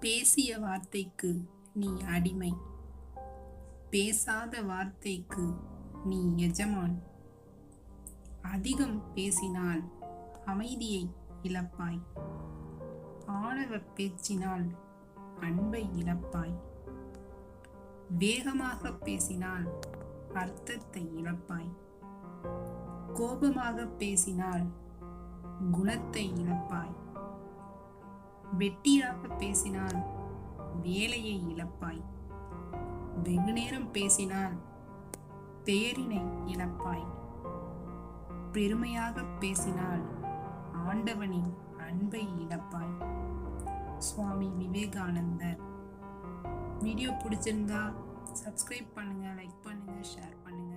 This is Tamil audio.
பேசிய வார்த்தைக்கு நீ அடிமை. பேசாத வார்த்தைக்கு நீ எஜமான். அதிகம் பேசினால் அமைதியை இழப்பாய். ஆணவ பேச்சினால் அன்பை இழப்பாய். வேகமாக பேசினால் அர்த்தத்தை இழப்பாய். கோபமாக பேசினால் குணத்தை இழப்பாய். வெட்டியாக பேசினால் வேலையை இழப்பாய். வெகு நேரம் பேசினால் பேரினை இழப்பாய். பெருமையாக பேசினால் ஆண்டவனின் அன்பை இழப்பாய். சுவாமி விவேகானந்தர். வீடியோ பிடிச்சிருந்தா சப்ஸ்கிரைப் பண்ணுங்க லைக் பண்ணுங்க ஷேர் பண்ணுங்க.